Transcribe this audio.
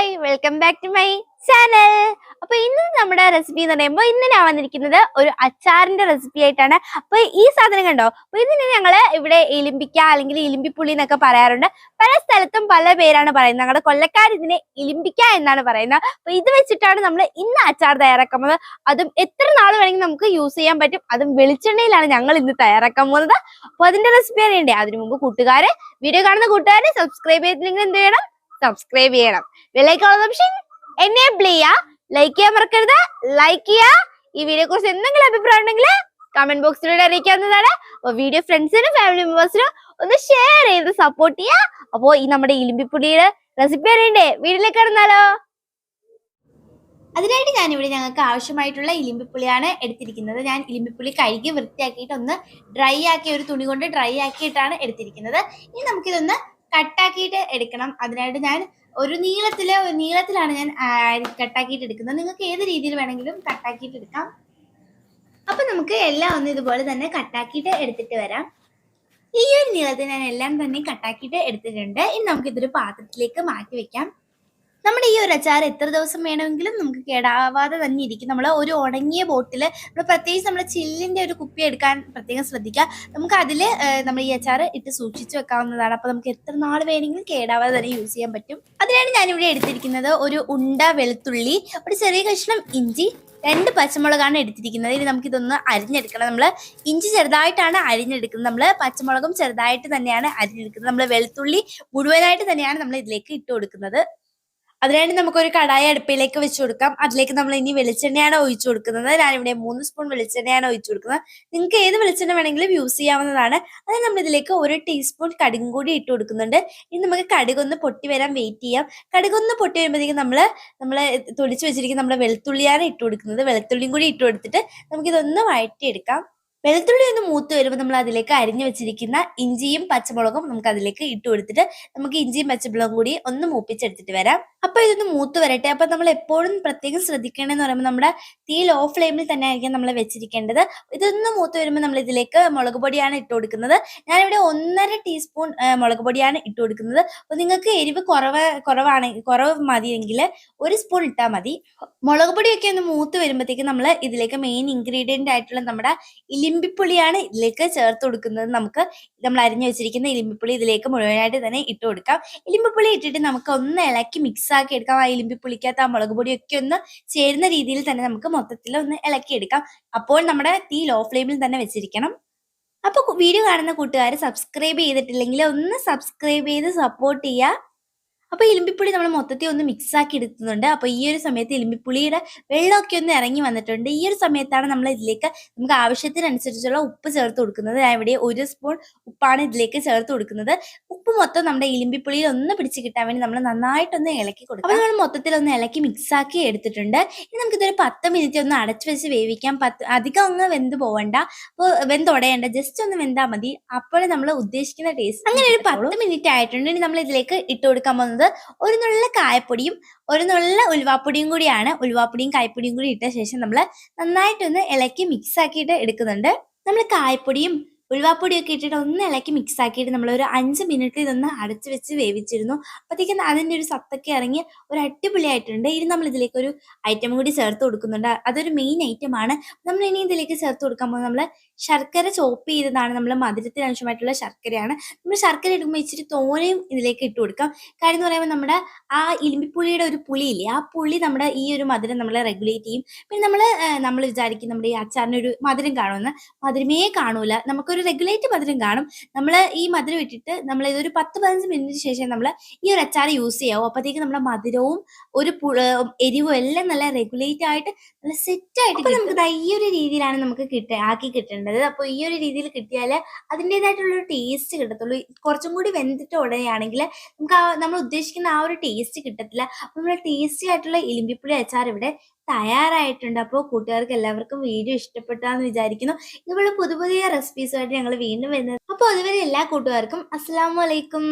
Hi welcome back to my channel അപ്പൊ ഇന്ന് നമ്മുടെ റെസിപ്പി എന്ന് പറയുമ്പോൾ ഇന്ന് ഞാൻ വന്നിരിക്കുന്നത് ഒരു അച്ചാറിന്റെ റെസിപ്പി ആയിട്ടാണ്. അപ്പൊ ഈ സാധനം കണ്ടോ? അപ്പൊ ഇതിന് ഞങ്ങൾ ഇവിടെ ഇലിമ്പിക്ക അല്ലെങ്കിൽ ഇലിമ്പിപ്പുള്ളി എന്നൊക്കെ പറയാറുണ്ട്. പല സ്ഥലത്തും പല പേരാണ് പറയുന്നത്. ഞങ്ങളുടെ കൊല്ലക്കാർ ഇതിനെ ഇലിമ്പിക്ക എന്നാണ് പറയുന്നത്. അപ്പൊ ഇത് വെച്ചിട്ടാണ് നമ്മൾ ഇന്ന് അച്ചാർ തയ്യാറാക്കുന്നത്. അതും എത്ര നാൾ വേണമെങ്കിൽ നമുക്ക് യൂസ് ചെയ്യാൻ പറ്റും. അതും വെളിച്ചെണ്ണയിലാണ് ഞങ്ങൾ ഇന്ന് തയ്യാറാക്കാൻ പോകുന്നത്. അപ്പൊ അതിന്റെ റെസിപ്പി അറിയണ്ടേ? അതിനു മുമ്പ് കൂട്ടുകാരെ വീഡിയോ കാണുന്ന കൂട്ടുകാരെ സബ്സ്ക്രൈബ് ചെയ്തില്ലെങ്കിൽ എന്ത് ചെയ്യണം? സബ്സ്ക്രൈബ് ചെയ്യണം. വിലക്കുള്ള ഓപ്ഷൻ എനേബിൾ ചെയ്യുക ലൈക്ക് ചെയ്യാൻ മറക്കരുത്. ലൈക്ക് ചെയ്യുക ഈ വീഡിയോ കുറിച്ച് എന്തെങ്കിലും അഭിപ്രായം ഉണ്ടെങ്കിൽ കമന്റ് ബോക്സിലൂടെ അറിയിക്കാവുന്നതാണ്. അപ്പൊ വീഡിയോ ഫ്രണ്ട്സിനും ഫാമിലി മെമ്പേഴ്സിനും ഒന്ന് ഷെയർ ചെയ്ത് സപ്പോർട്ട് ചെയ്യുക അപ്പോ ഈ നമ്മുടെ ഇലിമ്പിപ്പുടിയുടെ റെസിപ്പി അറിയണ്ടേ വീട്ടിലേക്ക് കിടന്നാലോ? അതിനായിട്ട് ഞാനിവിടെ ഞങ്ങൾക്ക് ആവശ്യമായിട്ടുള്ള ഇലിമ്പിപ്പുളിയാണ് എടുത്തിരിക്കുന്നത്. ഞാൻ ഇലിമ്പിപ്പുളി കഴുകി വൃത്തിയാക്കിയിട്ട് ഒന്ന് ഡ്രൈ ആക്കി ഒരു തുണി കൊണ്ട് ഡ്രൈ ആക്കിയിട്ടാണ് എടുത്തിരിക്കുന്നത്. ഇനി നമുക്കിതൊന്ന് കട്ടാക്കിയിട്ട് എടുക്കണം. അതിനായിട്ട് ഞാൻ ഒരു നീളത്തിൽ നീളത്തിലാണ് ഞാൻ കട്ടാക്കിയിട്ട് എടുക്കുന്നത്. നിങ്ങൾക്ക് ഏത് രീതിയിൽ വേണമെങ്കിലും കട്ടാക്കിയിട്ട് എടുക്കാം. അപ്പൊ നമുക്ക് എല്ലാം ഒന്ന് ഇതുപോലെ തന്നെ കട്ടാക്കിയിട്ട് എടുത്തിട്ട് വരാം. ഈ ഒരു നീളത്തിൽ ഞാൻ എല്ലാം തന്നെ കട്ടാക്കിയിട്ട് എടുത്തിട്ടുണ്ട്. ഇനി നമുക്ക് ഇതൊരു പാത്രത്തിലേക്ക് മാറ്റി വെക്കാം. നമ്മുടെ ഈ ഒരു അച്ചാർ എത്ര ദിവസം വേണമെങ്കിലും നമുക്ക് കേടാവാതെ തന്നെ ഇരിക്കും. നമ്മൾ ഒരു ഉണങ്ങിയ ബോട്ടിൽ നമ്മൾ പ്രത്യേകിച്ച് നമ്മൾ ചില്ലിന്റെ ഒരു കുപ്പി എടുക്കാൻ പ്രത്യേകം ശ്രദ്ധിക്കുക. നമുക്ക് അതിൽ നമ്മൾ ഈ അച്ചാർ ഇട്ട് സൂക്ഷിച്ചു വെക്കാവുന്നതാണ്. അപ്പോൾ നമുക്ക് എത്ര നാൾ വേണമെങ്കിലും കേടാവാതെ തന്നെ യൂസ് ചെയ്യാൻ പറ്റും. അതിനാണ് ഞാനിവിടെ എടുത്തിരിക്കുന്നത് ഒരു ഉണ്ട വെളുത്തുള്ളി ഒരു ചെറിയ കഷ്ണം ഇഞ്ചി രണ്ട് പച്ചമുളകാണ് എടുത്തിരിക്കുന്നത്. ഇനി നമുക്കിതൊന്ന് അരിഞ്ഞെടുക്കണം. നമ്മൾ ഇഞ്ചി ചെറുതായിട്ടാണ് അരിഞ്ഞെടുക്കുന്നത്. നമ്മൾ പച്ചമുളകും ചെറുതായിട്ട് തന്നെയാണ് അരിഞ്ഞെടുക്കുന്നത്. നമ്മൾ വെളുത്തുള്ളി മുഴുവനായിട്ട് തന്നെയാണ് നമ്മൾ ഇതിലേക്ക് ഇട്ട് കൊടുക്കുന്നത്. അതിനായിട്ട് നമുക്കൊരു കടായ അടുപ്പിലേക്ക് വെച്ച് കൊടുക്കാം. അതിലേക്ക് നമ്മൾ ഇനി വെളിച്ചെണ്ണയാണ് ഒഴിച്ചു കൊടുക്കുന്നത്. ഞാനിവിടെ മൂന്ന് സ്പൂൺ വെളിച്ചെണ്ണയാണ് ഒഴിച്ചു കൊടുക്കുന്നത്. നിങ്ങൾക്ക് ഏത് വെളിച്ചെണ്ണ വേണമെങ്കിലും യൂസ് ചെയ്യാവുന്നതാണ്. അത് നമ്മൾ ഇതിലേക്ക് ഒരു ടീസ്പൂൺ കടുകും കൂടി ഇട്ട് കൊടുക്കുന്നുണ്ട്. ഇനി നമുക്ക് കടുകൊന്ന് പൊട്ടി വരാൻ വെയിറ്റ് ചെയ്യാം. കടുകൊന്ന് പൊട്ടി വരുമ്പോഴത്തേക്കും നമ്മൾ നമ്മൾ തൊടിച്ച് വെച്ചിരിക്കുന്ന നമ്മുടെ വെളുത്തുള്ളിയാണ് ഇട്ട് കൊടുക്കുന്നത്. വെളുത്തുള്ളിയും കൂടി ഇട്ട് കൊടുത്തിട്ട് നമുക്കിതൊന്ന് വഴറ്റിയെടുക്കാം. വെളുത്തുള്ളി ഒന്ന് മൂത്ത് വരുമ്പോൾ നമ്മൾ അതിലേക്ക് അരിഞ്ഞു വെച്ചിരിക്കുന്ന ഇഞ്ചിയും പച്ചമുളകും നമുക്ക് അതിലേക്ക് ഇട്ട് കൊടുത്തിട്ട് നമുക്ക് ഇഞ്ചിയും പച്ചമുളകും കൂടി ഒന്ന് മൂപ്പിച്ചെടുത്തിട്ട് വരാം. അപ്പൊ ഇതൊന്ന് മൂത്ത് വരട്ടെ. അപ്പൊ നമ്മൾ എപ്പോഴും പ്രത്യേകം ശ്രദ്ധിക്കേണ്ടതെന്ന് പറയുമ്പോൾ നമ്മുടെ തീ ലോ ഫ്ലെയിമിൽ തന്നെ ആയിരിക്കും നമ്മൾ വെച്ചിരിക്കേണ്ടത്. ഇതൊന്ന് മൂത്ത് വരുമ്പോൾ നമ്മൾ ഇതിലേക്ക് മുളക് പൊടിയാണ് ഇട്ട് കൊടുക്കുന്നത്. ഞാനിവിടെ ഒന്നര ടീസ്പൂൺ മുളക് പൊടിയാണ് ഇട്ട് കൊടുക്കുന്നത്. അപ്പൊ നിങ്ങൾക്ക് എരിവ് കുറവ് കുറവാണെങ്കിൽ കുറവ് മതിയെങ്കിൽ ഒരു സ്പൂൺ ഇട്ടാൽ മതി. മുളക് പൊടിയൊക്കെ ഒന്ന് മൂത്ത് വരുമ്പോഴത്തേക്ക് നമ്മൾ ഇതിലേക്ക് മെയിൻ ഇൻഗ്രീഡിയന്റ് ആയിട്ടുള്ള നമ്മുടെ ഇലിമ്പിപ്പുളിയാണ് ഇതിലേക്ക് ചേർത്ത് കൊടുക്കുന്നത്. നമുക്ക് നമ്മൾ അരിഞ്ഞു വെച്ചിരിക്കുന്ന ഇലിമ്പിപ്പുളി ഇതിലേക്ക് മുഴുവനായിട്ട് തന്നെ ഇട്ട് കൊടുക്കാം. ഇലിമ്പിപ്പുളി ഇട്ടിട്ട് നമുക്ക് ഒന്ന് ഇളക്കി മിക്സ് ആക്കി എടുക്കാം. ആ ഇലിമ്പിപ്പുളിക്കകത്ത് ആ മുളക് പൊടിയൊക്കെ ഒന്ന് ചേരുന്ന രീതിയിൽ തന്നെ നമുക്ക് മൊത്തത്തിൽ ഒന്ന് ഇളക്കി എടുക്കാം. അപ്പോൾ നമ്മുടെ തീ ലോ ഫ്ലെയിമിൽ തന്നെ വെച്ചിരിക്കണം. അപ്പോൾ വീഡിയോ കാണുന്ന കൂട്ടുകാർ സബ്സ്ക്രൈബ് ചെയ്തിട്ടില്ലെങ്കിൽ ഒന്ന് സബ്സ്ക്രൈബ് ചെയ്ത് സപ്പോർട്ട് ചെയ്യുക അപ്പോൾ ഇലിമ്പിപ്പുളി നമ്മൾ മൊത്തത്തിൽ ഒന്ന് മിക്സ് ആക്കി എടുക്കുന്നുണ്ട്. അപ്പോൾ ഈ ഒരു സമയത്ത് ഇലിമ്പിപ്പുളിയുടെ വെള്ളമൊക്കെ ഒന്ന് ഇറങ്ങി വന്നിട്ടുണ്ട്. ഈ ഒരു സമയത്താണ് നമ്മൾ ഇതിലേക്ക് നമുക്ക് ആവശ്യത്തിനനുസരിച്ചുള്ള ഉപ്പ് ചേർത്ത് കൊടുക്കുന്നത്. ഞാൻ ഇവിടെ ഒരു സ്പൂൺ ഉപ്പാണ് ഇതിലേക്ക് ചേർത്ത് കൊടുക്കുന്നത്. ഉപ്പ് മൊത്തം നമ്മുടെ ഇലിമ്പിപ്പുളിയിൽ ഒന്ന് പിടിച്ച് കിട്ടാൻ വേണ്ടി നമ്മൾ നന്നായിട്ടൊന്ന് ഇളക്കി കൊടുക്കും. അപ്പോൾ നമ്മൾ മൊത്തത്തിൽ ഒന്ന് ഇളക്കി മിക്സ് ആക്കി എടുത്തിട്ടുണ്ട്. ഇനി നമുക്കിതൊരു പത്ത് മിനിറ്റ് ഒന്ന് അടച്ചു വെച്ച് വേവിക്കാം. പത്ത് അധികം അങ്ങ് വെന്ത് പോവണ്ട. അപ്പോൾ വെന്തുടയണ്ട ജസ്റ്റ് ഒന്ന് വെന്താൽ മതി. അപ്പോഴേ നമ്മൾ ഉദ്ദേശിക്കുന്ന ടേസ്റ്റ് അങ്ങനെ ഒരു പത്ത് മിനിറ്റ് ആയിട്ടുണ്ട്. ഇനി നമ്മൾ ഇതിലേക്ക് ഇട്ട് കൊടുക്കാൻ പോകുന്നത് ഒരു നുള്ള കായപ്പൊടിയും ഒരു നുള്ള ഉലുവാപ്പൊടിയും കൂടിയാണ്. ഉലുവാപ്പൊടിയും കായപ്പൊടിയും കൂടി ഇട്ട ശേഷം നമ്മൾ നന്നായിട്ടൊന്ന് ഇളക്കി മിക്സ് ആക്കിയിട്ട് എടുക്കുന്നുണ്ട്. നമ്മൾ കായപ്പൊടിയും ഉലുവാപ്പൊടിയൊക്കെ ഇട്ടിട്ട് ഒന്ന് ഇളക്കി മിക്സ് ആക്കിയിട്ട് നമ്മൾ ഒരു അഞ്ച് മിനിറ്റ് ഇതൊന്ന് അടച്ച് വെച്ച് വേവിച്ചിരുന്നു. അപ്പോഴത്തേക്കും അതിന്റെ ഒരു സത്തൊക്കെ ഇറങ്ങി ഒരു അടിപൊളിയായിട്ടുണ്ട് ഇനി നമ്മൾ ഇതിലേക്ക് ഒരു ഐറ്റം കൂടി ചേർത്ത് കൊടുക്കുന്നുണ്ട്. അതൊരു മെയിൻ ഐറ്റം ആണ്. നമ്മൾ ഇനി ഇതിലേക്ക് ചേർത്ത് കൊടുക്കാൻ പോകുന്നത് നമ്മൾ ശർക്കര ചോപ്പ് ചെയ്തതാണ് നമ്മൾ മധുരത്തിന് ആവശ്യമായിട്ടുള്ള ശർക്കരയാണ്. നമ്മൾ ശർക്കര ഇടുമ്പോൾ ഇച്ചിരി തോരയും ഇതിലേക്ക് ഇട്ട് കൊടുക്കാം. കാര്യം എന്ന് പറയുമ്പോൾ നമ്മുടെ ആ ഇലിമ്പിപ്പുളിയുടെ ഒരു പുളിയില്ലേ ആ പുളി നമ്മുടെ ഈ ഒരു മധുരം നമ്മളെ റെഗുലേറ്റ് ചെയ്യും. പിന്നെ നമ്മൾ നമ്മൾ വിചാരിക്കും നമ്മുടെ ഈ അച്ചാറിന് ഒരു മധുരം കാണുമെന്ന്. മധുരമേ കാണൂല. നമുക്കൊരു റെഗുലേറ്റ് മധുരം കാണും. നമ്മൾ ഈ മധുരം ഇട്ടിട്ട് നമ്മൾ ഇതൊരു പത്ത് പതിനഞ്ച് മിനിറ്റിന് ശേഷം നമ്മൾ ഈ ഒരു അച്ചാർ യൂസ് ചെയ്യാവും. അപ്പോഴത്തേക്ക് നമ്മുടെ മധുരവും ഒരു എരിവും എല്ലാം നല്ല റെഗുലേറ്റ് ആയിട്ട് നല്ല സെറ്റ് ആയിട്ട് നമുക്ക് ഈ ഒരു രീതിയിലാണ് നമുക്ക് കിട്ട ആക്കി കിട്ടേണ്ടത്. അപ്പോൾ ഈ ഒരു രീതിയിൽ കിട്ടിയാൽ അതിന്റെതായിട്ടുള്ള ഒരു ടേസ്റ്റ് കിട്ടത്തുള്ളൂ. കുറച്ചും കൂടി വെന്തിട്ട് ഉടനെയാണെങ്കിൽ നമുക്ക് ആ നമ്മൾ ഉദ്ദേശിക്കുന്ന ആ ഒരു ടേസ്റ്റ് കിട്ടത്തില്ല. അപ്പോൾ നമ്മൾ ടേസ്റ്റി ആയിട്ടുള്ള ഇലിമ്പിപ്പുളി അച്ചാർ ഇവിടെ തയ്യാറായിട്ടുണ്ട്. അപ്പോൾ കൂട്ടുകാർക്ക് എല്ലാവർക്കും വീഡിയോ ഇഷ്ടപ്പെട്ടാന്ന് വിചാരിക്കുന്നു. ഇതുപോലെ പുതിയ പുതിയ റെസിപ്പീസുമായിട്ട് ഞങ്ങൾ വീണ്ടും വരുന്നത്. അപ്പോൾ അതുവരെ എല്ലാ കൂട്ടുകാർക്കും അസ്സാം വലൈക്കും